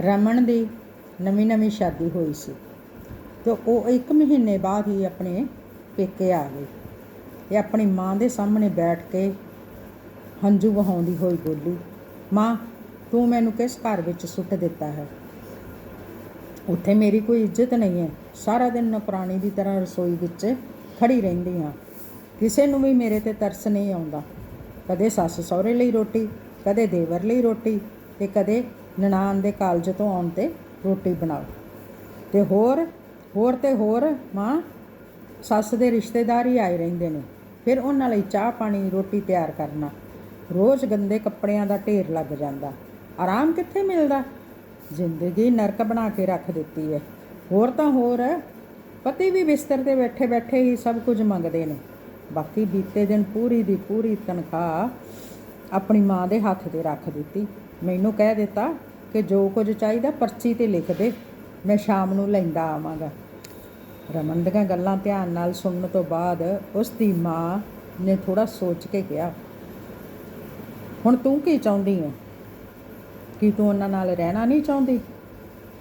ਰਮਨ ਦੀ ਨਵੀਂ ਨਵੀਂ ਸ਼ਾਦੀ ਹੋਈ ਸੀ ਤੇ ਉਹ ਇੱਕ ਮਹੀਨੇ ਬਾਅਦ ਹੀ ਆਪਣੇ ਪੇਕੇ ਆ ਗਈ ਤੇ ਆਪਣੀ ਮਾਂ ਦੇ ਸਾਹਮਣੇ ਬੈਠ ਕੇ ਹੰਝੂ ਵਹਾਉਂਦੀ ਹੋਈ ਬੋਲੀ, ਮਾਂ, ਤੂੰ ਮੈਨੂੰ ਕਿਸ ਘਰ ਵਿੱਚ ਸੁੱਟ ਦਿੱਤਾ ਹੈ? ਉੱਥੇ ਮੇਰੀ ਕੋਈ ਇੱਜ਼ਤ ਨਹੀਂ ਹੈ। ਸਾਰਾ ਦਿਨ ਨੌਕਰਾਨੀ ਦੀ ਤਰ੍ਹਾਂ ਰਸੋਈ ਵਿੱਚ ਖੜੀ ਰਹਿੰਦੀ ਹਾਂ। ਕਿਸੇ ਨੂੰ ਵੀ ਮੇਰੇ ਤੇ ਤਰਸ ਨਹੀਂ ਆਉਂਦਾ। ਕਦੇ ਸੱਸ ਸਹੁਰੇ ਲਈ ਰੋਟੀ, ਕਦੇ ਦੇਵਰ ਲਈ ਰੋਟੀ ਤੇ ਕਦੇ ਨਨਾਣ ਦੇ ਕਾਲਜ ਤੋਂ ਆਉਣ ਤੇ ਰੋਟੀ ਬਣਾਓ। ਤੇ ਹੋਰ ਹੋਰ ਤੇ ਹੋਰ ਮਾਂ, ਸੱਸ ਦੇ ਰਿਸ਼ਤੇਦਾਰ ਹੀ ਆਏ ਰਹਿੰਦੇ ਨੇ। ਫਿਰ ਉਹਨਾਂ ਲਈ ਚਾਹ ਪਾਣੀ, ਰੋਟੀ ਤਿਆਰ ਕਰਨਾ। ਰੋਜ਼ ਗੰਦੇ ਕੱਪੜਿਆਂ ਦਾ ਢੇਰ ਲੱਗ ਜਾਂਦਾ। ਆਰਾਮ ਕਿੱਥੇ ਮਿਲਦਾ? ਜ਼ਿੰਦਗੀ ਨਰਕ ਬਣਾ ਕੇ ਰੱਖ ਦਿੱਤੀ ਹੈ ਹੋਰ ਤਾਂ ਹੋਰ, ਪਤੀ ਵੀ ਬਿਸਤਰ ਤੇ ਬੈਠੇ ਬੈਠੇ ਹੀ ਸਭ ਕੁਝ ਮੰਗਦੇ ਨੇ। ਬਾਕੀ ਬੀਤੇ ਦਿਨ ਪੂਰੀ ਦੀ ਪੂਰੀ ਤਨਖਾਹ ਆਪਣੀ ਮਾਂ ਦੇ ਹੱਥ ਤੇ ਰੱਖ ਦਿੱਤੀ। ਮੈਨੂੰ ਕਹਿ ਦਿੱਤਾ ਕਿ ਜੋ ਕੁਝ ਚਾਹੀਦਾ ਪਰਚੀ ਤੇ ਲਿਖ ਦੇ, ਮੈਂ ਸ਼ਾਮ ਨੂੰ ਲੈਂਦਾ ਆਵਾਂਗਾ। ਰਮਨ ਦੀਆਂ ਗੱਲਾਂ ਧਿਆਨ ਨਾਲ ਸੁਣਨ ਤੋਂ ਬਾਅਦ ਉਸ ਦੀ ਮਾਂ ਨੇ ਥੋੜਾ ਸੋਚ ਕੇ ਕਿਹਾ, ਹੁਣ ਤੂੰ ਕੀ ਚਾਹੁੰਦੀ ਹੈ ਕੀ ਤੂੰ ਉਹਨਾਂ ਨਾਲ ਰਹਿਣਾ ਨਹੀਂ ਚਾਹੁੰਦੀ?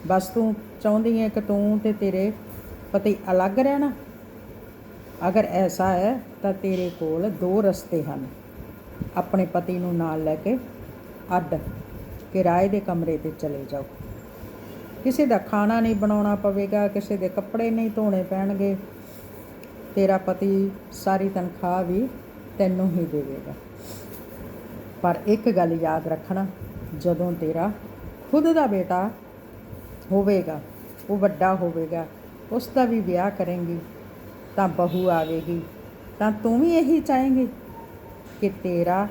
ਬਸ ਤੂੰ ਚਾਹੁੰਦੀ ਹੈ ਕਿ ਤੂੰ ਤੇ ਤੇਰੇ ਪਤੀ ਅਲੱਗ ਰਹਿਣਾ? ਅਗਰ ਐਸਾ ਹੈ ਤਾਂ ਤੇਰੇ ਕੋਲ ਦੋ ਰਸਤੇ ਹਨ। ਆਪਣੇ ਪਤੀ ਨੂੰ ਨਾਲ ਲੈ ਕੇ ਅੱਡ ਕਿਰਾਏ ਦੇ ਕਮਰੇ ਤੇ ਚਲੇ ਜਾਓ। ਕਿਸੇ ਦਾ ਖਾਣਾ ਨਹੀਂ ਬਣਾਉਣਾ ਪਵੇਗਾ, ਕਿਸੇ ਦੇ ਕੱਪੜੇ ਨਹੀਂ ਧੋਣੇ ਪੈਣਗੇ। ਤੇਰਾ ਪਤੀ ਸਾਰੀ ਤਨਖਾਹ ਵੀ ਤੈਨੂੰ ਹੀ ਦੇਵੇਗਾ। ਪਰ ਇੱਕ ਗੱਲ ਯਾਦ ਰੱਖਣਾ, ਜਦੋਂ ਤੇਰਾ ਖੁਦ ਦਾ ਬੇਟਾ ਹੋਵੇਗਾ, ਉਹ ਵੱਡਾ ਹੋਵੇਗਾ, ਉਸ ਦਾ ਵੀ ਵਿਆਹ ਕਰੇਂਗੀ, ਤਾਂ ਬਹੂ ਆਵੇਗੀ, ਤਾਂ ਤੂੰ ਵੀ ਇਹੀ ਚਾਹੇਂਗੀ। ਕਿ ਤੇਰਾ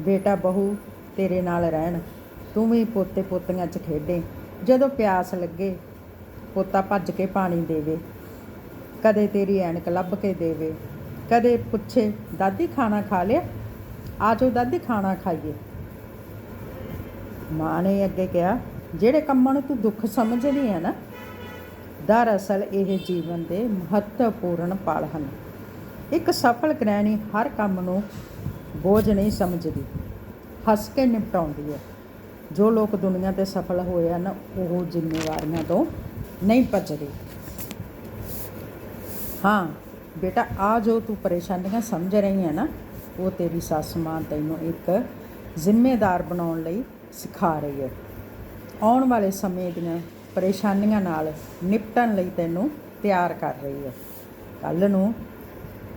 ਬੇਟਾ ਬਹੂ ਤੇਰੇ ਨਾਲ ਰਹਿਣ। ਤੂੰ ਵੀ ਪੋਤੇ ਪੋਤੀਆਂ 'ਚ ਖੇਡੇ। ਜਦੋਂ ਪਿਆਸ ਲੱਗੇ, ਪੋਤਾ ਭੱਜ ਕੇ ਪਾਣੀ ਦੇਵੇ। ਕਦੇ ਤੇਰੀ ਐਨਕ ਲੱਭ ਕੇ ਦੇਵੇ। ਕਦੇ ਪੁੱਛੇ, ਦਾਦੀ, ਖਾਣਾ ਖਾ ਲਿਆ? ਆਜੋ ਦਾਦੀ, ਖਾਣਾ ਖਾਈਏ। ਮਾਂ ਨੇ ਅੱਗੇ ਕਿਹਾ, ਜਿਹੜੇ ਕੰਮਾਂ ਨੂੰ ਤੂੰ ਦੁੱਖ ਸਮਝਦੀ ਹੈ ਨਾ, ਦਰਅਸਲ ਇਹ ਜੀਵਨ ਦੇ ਮਹੱਤਵਪੂਰਨ ਪਲ ਹਨ। ਇੱਕ ਸਫਲ ਗ੍ਰਹਿਣੀ ਹਰ ਕੰਮ ਨੂੰ ਬੋਝ ਨਹੀਂ ਸਮਝਦੀ, ਹੱਸ ਕੇ ਨਿਪਟਾਉਂਦੀ ਹੈ। ਜੋ ਲੋਕ ਦੁਨੀਆ ਤੇ ਸਫਲ ਹੋਏ ਹਨ, ਉਹ ਜ਼ਿੰਮੇਵਾਰੀਆਂ ਤੋਂ ਨਹੀਂ ਭੱਜਦੇ ਹਾਂ, ਬੇਟਾ, ਆ ਜੋ ਤੂੰ ਪਰੇਸ਼ਾਨੀਆਂ ਸਮਝ ਰਹੀ ਹੈ ਨਾ, ਉਹ ਤੇਰੀ ਸੱਸ ਮਾਂ ਤੈਨੂੰ ਇੱਕ ਜ਼ਿੰਮੇਦਾਰ ਬਣਾਉਣ ਲਈ ਸਿਖਾ ਰਹੀ ਹੈ। ਆਉਣ ਵਾਲੇ ਸਮੇਂ ਦੀਆਂ ਪਰੇਸ਼ਾਨੀਆਂ ਨਾਲ ਨਿਪਟਣ ਲਈ ਤੈਨੂੰ ਤਿਆਰ ਕਰ ਰਹੀ ਹੈ। ਕੱਲ ਨੂੰ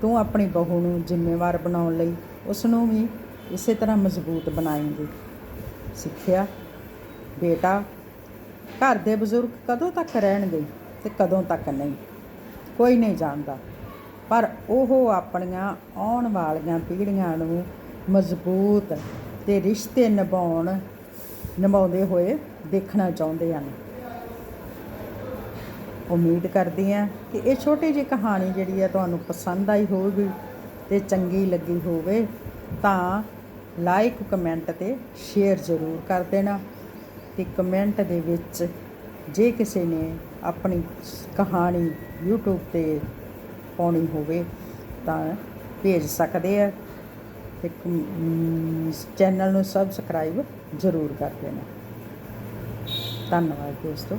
ਤੂੰ ਆਪਣੀ ਬਹੂ ਨੂੰ ਜ਼ਿੰਮੇਵਾਰ ਬਣਾਉਣ ਲਈ ਉਸ ਨੂੰ ਵੀ ਇਸੇ ਤਰ੍ਹਾਂ ਮਜ਼ਬੂਤ ਬਣਾਏਂਗੀ ਸਿੱਖਿਆ, ਬੇਟਾ, ਘਰ ਦੇ ਬਜ਼ੁਰਗ ਕਦੋਂ ਤੱਕ ਰਹਿਣਗੇ ਤੇ ਕਦੋਂ ਤੱਕ ਨਹੀਂ? ਕੋਈ ਨਹੀਂ ਜਾਣਦਾ। ਪਰ ਉਹ ਆਪਣੀਆਂ ਆਉਣ ਵਾਲੀਆਂ ਪੀੜ੍ਹੀਆਂ ਨੂੰ ਮਜ਼ਬੂਤ ਤੇ ਰਿਸ਼ਤੇ ਨਿਭਾਉਣ, ਨਿਭਾਉਂਦੇ ਹੋਏ ਦੇਖਣਾ ਚਾਹੁੰਦੇ ਹਨ। ਉਮੀਦ ਕਰਦੀ ਹਾਂ ਕਿ ਇਹ ਛੋਟੀ ਜਿਹੀ ਕਹਾਣੀ ਜਿਹੜੀ ਹੈ ਤੁਹਾਨੂੰ ਪਸੰਦ ਆਈ ਹੋਵੇਗੀ। ਤੇ ਚੰਗੀ ਲੱਗੀ ਹੋਵੇ ਤਾਂ ਲਾਈਕ ਕਮੈਂਟ ਤੇ ਸ਼ੇਅਰ ਜ਼ਰੂਰ ਕਰ ਦੇਣਾ ਤੇ ਕਮੈਂਟ ਦੇ ਵਿੱਚ ਜੇ ਕਿਸੇ ਨੇ ਆਪਣੀ ਕਹਾਣੀ YouTube ਤੇ ਪਾਉਣੀ ਹੋਵੇ ਤਾਂ ਭੇਜ ਸਕਦੇ ਆ ਤੇ ਚੈਨਲ ਨੂੰ ਸਬਸਕ੍ਰਾਈਬ ਜ਼ਰੂਰ ਕਰ ਦੇਣਾ। ਧੰਨਵਾਦ ਦੋਸਤੋ।